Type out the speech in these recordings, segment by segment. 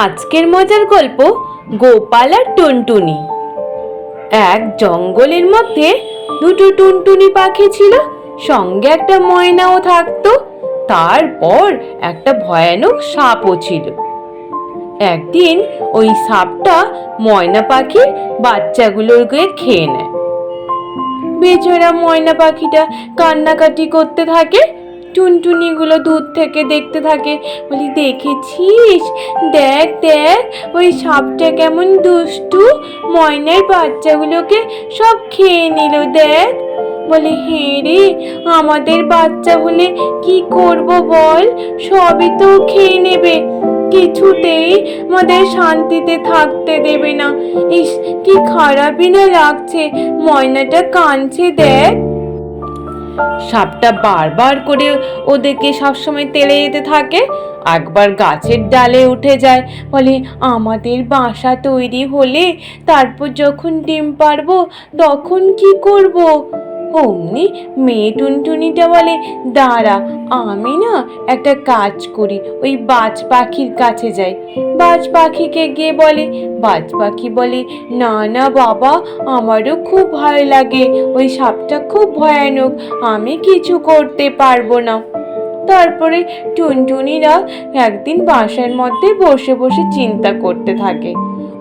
আজকের মজার গল্প গোপাল আর টুনটুনি। এক জঙ্গলের মধ্যে দুটো টুনটুনি পাখি ছিল, সঙ্গে একটা ময়নাও থাকতো, তারপর একটা ভয়ানক সাপও ছিল। একদিন ওই সাপটা ময়না পাখির বাচ্চাগুলোকে খেয়ে নেয়। বেচারা ময়না পাখিটা কান্নাকাটি করতে থাকে টুনটুনিগুলো দূর থেকে দেখতে থাকে। বলি, দেখেছিস? দেখ দেখ, ওই সাপটা কেমন দুষ্টু। ময়নার বাচ্চাগুলোকে সব খেয়ে নিল, দেখ। বলে হ্যাঁ রে, আমাদের বাচ্চা হলে কি করব বল? সবই তো খেয়ে নেবে। কিছুতেই আমাদের শান্তিতে থাকতে দেবে না। ইস, কি খারাপই না লাগছে। ময়নাটা কাঁদছে, দেখ। সাপটা বারবার করে ওদেরকে সবসময় তেলে যেতে থাকে, একবার গাছের ডালে উঠে যায়, বলে, আমাদের বাসা তৈরি হলে তারপর যখন ডিম পারব, তখন কি করব? অমনি মেয়ে টুনটুনিটা বলে, দাঁড়া, আমি না একটা কাজ করি, ওই বাজ পাখির কাছে যাই। বাজ পাখিকে গিয়ে বলে, বাজ পাখি বলে, না না, বাবা, আমারও খুব ভয় লাগে, ওই সাপটা খুব ভয়ানক, আমি কিছু করতে পারব না। তারপরে টুনটুনিরা একদিন বাসার মধ্যে বসে বসে চিন্তা করতে থাকে।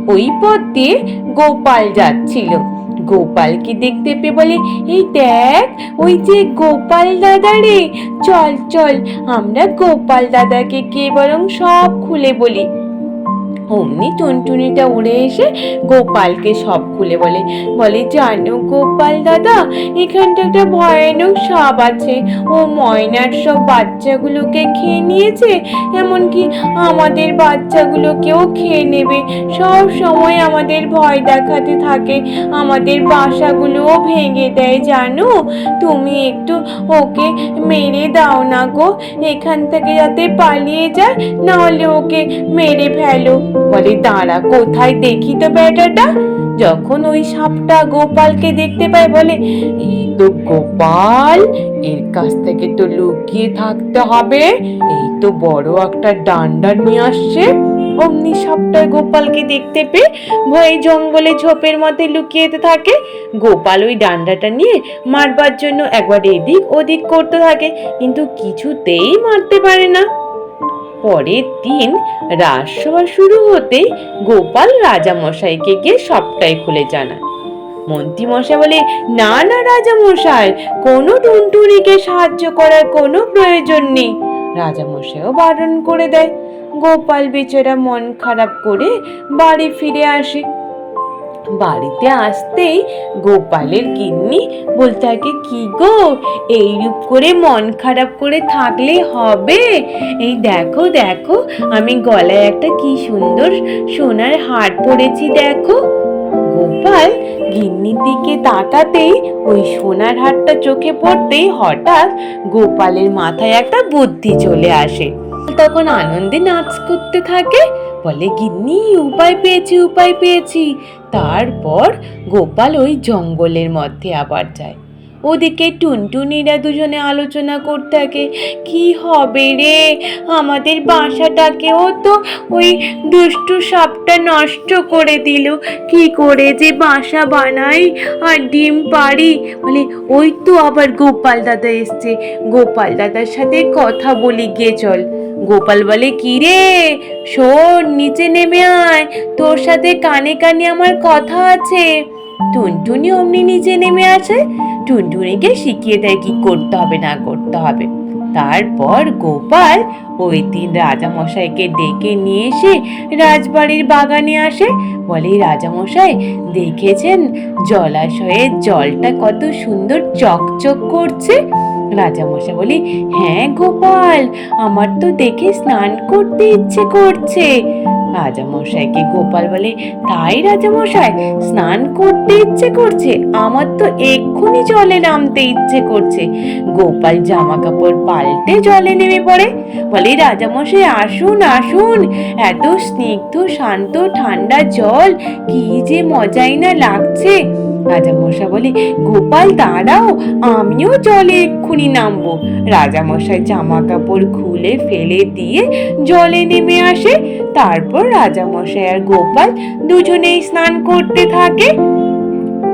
ওই পথ দিয়ে গোপাল যাচ্ছিল। গোপালকে দেখতে পেয়ে বলে, এই দেখ, ওই যে গোপাল দাদা রে। চল চল, আমরা গোপাল দাদাকে কে বরং সব খুলে বলি। অমনি টুনটুনিটা উড়ে এসে গোপালকে সব খুলে বলে বলে, জানো গোপাল দাদা, এখানটা একটা ভয়ানক সাপ আছে। ও ময়নার সব বাচ্চাগুলোকে খেয়ে নিয়েছে, এমনকি আমাদের বাচ্চাগুলোকেও খেয়ে নেবে। সব সময় আমাদের ভয় দেখাতে থাকে। আমাদের বাসাগুলোও ভেঙে দেয়, জানো? তুমি একটু ওকে মেরে দাও না গো। এখান থেকে যাতে পালিয়ে যায়, নাহলে ওকে মেরে ফেলো। বলে, দাঁড়া, কোথায় দেখি তো বেটাটা যখন ওই সাপটা গোপালকে দেখতে পায়, বলে, এই তো গোপাল, এর কাছ থেকে তো লুকিয়ে থাকতে হবে। এই তো বড় একটা ডান্ডা নিয়ে আসছে। অমনি সাপটা গোপালকে দেখতে পেয়ে ভয়ে জঙ্গলে ঝোপের মধ্যে লুকিয়েতে থাকে। গোপাল ওই ডান্ডাটা নিয়ে মারবার জন্য একবার এদিক ওদিক করতে থাকে, কিন্তু কিছুতেই মারতে পারে না। পরের দিন রাজসভা শুরু হতেই গোপাল রাজামশাইকে গিয়ে সবটাই খুলে জানায়। মন্ত্রীমশাই বলে, না না, রাজামশাই, কোনো টুনটুনিকে সাহায্য করার কোনো প্রয়োজন নেই। রাজামশাইও বারণ করে দেয়। গোপাল বেচারা মন খারাপ করে বাড়ি ফিরে আসে। বাড়িতে আসতেই গোপালের গিন্নি বলতে থাকে, কি গো, এইরূপ করে মন খারাপ করে থাকলে হবে? এই দেখো দেখো, আমি গলায় একটা কি সুন্দর সোনার হার পরেছি, দেখো। গোপাল গিন্নির দিকে তাকাতেই ওই সোনার হারটা চোখে পড়তেই হঠাৎ গোপালের মাথায় একটা বুদ্ধি চলে আসে। তখন আনন্দে নাচ করতে থাকে বলে গিন্নি, উপায় পেয়েছি উপায় পেয়েছি। তারপর গোপাল ওই জঙ্গলের মধ্যে আবার যায়। ওদিকে টুনটুনিরা দুজনে আলোচনা করতে থাকে, কি হবে রে? আমাদের বাসাটাকেও তো ওই দুষ্টু সাপটা নষ্ট করে দিল। কি করে যে বাসা বানাই আর ডিম পারি বলে, ওই তো আবার গোপাল দাদা এসছে। গোপাল দাদার সাথে কথা বলি, গিয়ে চল। গোপাল বলে কি রে শোন, নিচে নেমে আয়। তোর সাথে কানে কানে আমার কথা আছে। টুনটুনি অমনি নিচে নেমে আসে। টুনটুনিকে শিখিয়ে দেয় কি করতে হবে, না করতে হবে। তারপর গোপাল ওই দিন রাজামশাইকে ডেকে নিয়ে এসে রাজবাড়ির বাগানে আসে। বলে, রাজামশাই, দেখেছেন? জলাশয়ের জলটা কত সুন্দর চকচক করছে। রাজামশাই বলি হ্যাঁ গোপাল, আমার তো দেখে স্নান করতে ইচ্ছে করছে। রাজামশাইকে গোপাল বলে, তাই রাজামশাই স্নান করতে ইচ্ছে করছে, আমার তো এক্ষুনি জলে নামতে ইচ্ছে করছে। গোপাল জামা কাপড় পাল্টে জলে নেমে পড়ে। বলে রাজামশাই আসুন আসুন, এত স্নিগ্ধ, শান্ত, ঠান্ডা জল, কি যে মজাই না লাগছে। রাজামশাই বলে, গোপাল, দাঁড়াও, আমিও জলে এক্ষুনি নামবো। রাজামশাই জামা কাপড় খুলে ফেলে দিয়ে জলে নেমে আসে। তারপর রাজামশাই আর গোপাল দুজনেই স্নান করতে থাকে।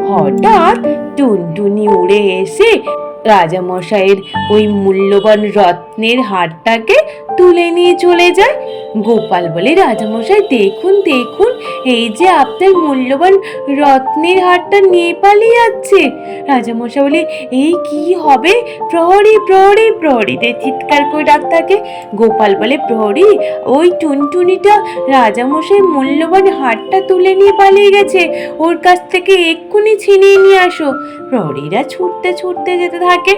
হঠাৎ টুনটুনি উড়ে এসে রাজামশাইয়ের ওই মূল্যবান রত্নের হারটাকে তুলে নিয়ে চলে যায়। গোপাল বলে, রাজামশাই, দেখুন দেখুন, এই যে আপনার মূল্যবান রত্নের হারটা নিয়ে পালিয়ে যাচ্ছে রাজামশাই বলে, এই কি হবে? প্রহরী প্রহরী, প্রহরীদের চিৎকার করে ডাক থাকে। গোপাল বলে, প্রহরী, ওই টুনটুনিটা রাজামশাই মূল্যবান হারটা তুলে নিয়ে পালিয়ে গেছে। ওর কাছ থেকে এক্ষুনি ছিনিয়ে নিয়ে আসো। প্রহরীরা ছুটতে ছুটতে যেতে থাকে।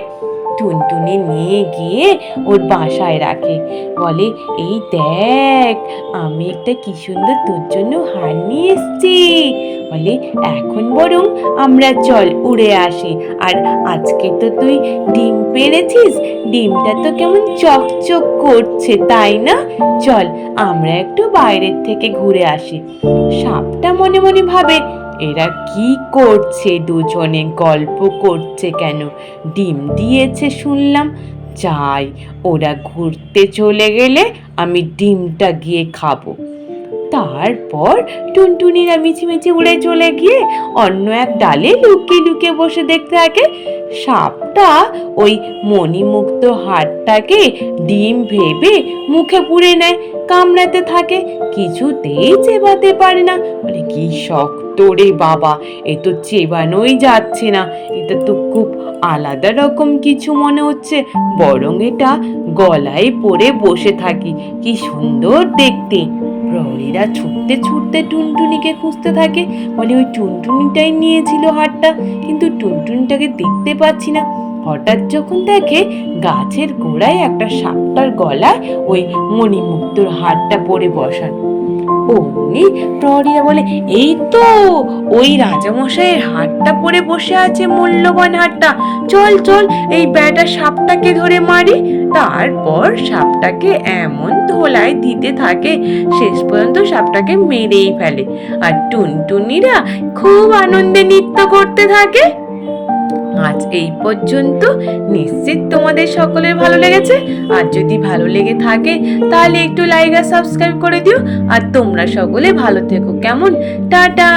টুনটুনি নিয়ে গিয়ে ওর বাসায় রাখে। বলে, এই দেখ, আমি একটা কি সুন্দর তোর জন্য হার নিয়ে এসছি। বলে, এখন বরং আমরা চল উড়ে আসি। আর আজকে তো তুই ডিম পেরেছিস? ডিমটা তো কেমন চকচক করছে, তাই না? চল, আমরা একটু বাইরের থেকে ঘুরে আসি। সাপটা মনে মনে ভাবে এরা কি করছে? দুজনে গল্প করছে কেন? ডিম দিয়েছে শুনলাম। যাই, ওরা ঘুরতে চলে গেলে আমি ডিমটা গিয়ে খাব। তারপর টুনটুনিরা মিছিমিছি উড়ে চলে গিয়ে অন্য এক ডালে লুকিয়ে লুকিয়ে বসে দেখতে থাকে, সাপটা ওই মণিমুক্ত হাড়টাকে ডিম ভেবে মুখে পুড়ে নেয়, কামড়াতে থাকে, কিছুতেই চেবাতে পারে না। মানে কি শক্ত রে বাবা, এ তো চেবানোই যাচ্ছে না। এটা তো খুব আলাদা রকম কিছু মনে হচ্ছে, বরং এটা গলায় পরে বসে থাকি। কি সুন্দর দেখতে। প্রহরীরা ছুটতে ছুটতে টুনটুনিকে খুঁজতে থাকে। বলে ওই টুনটুনিটাই নিয়েছিল হাটটা, কিন্তু টুনটুনিটাকে দেখতে পাচ্ছি না। হঠাৎ যখন দেখে গাছের গোড়ায় একটা সাপটার গলায় ওই মণিমুক্তর হারটা পরে বসান। অমনি প্রহরীরা বলে, এই তো, ওই রাজামশাইয়ের হাটটা পরে বসে আছে মূল্যবান হাটটা। চল চল, এই ব্যাটা সাপটাকে ধরে মারি। তারপর সাপটাকে এমন ধোলায় দিতে থাকে, শেষ পর্যন্ত সাপটাকে মেরেই ফেলে। আর টুনটুনিরা খুব আনন্দে নৃত্য করতে থাকে। আজ এই পর্যন্ত। নিশ্চিত তোমাদের সকলের ভালো লেগেছে। আর যদি ভালো লেগে থাকে, তাহলে একটু লাইক আর সাবস্ক্রাইব করে দিও। আর তোমরা সকলে ভালো থেকো। কেমন? টাটা!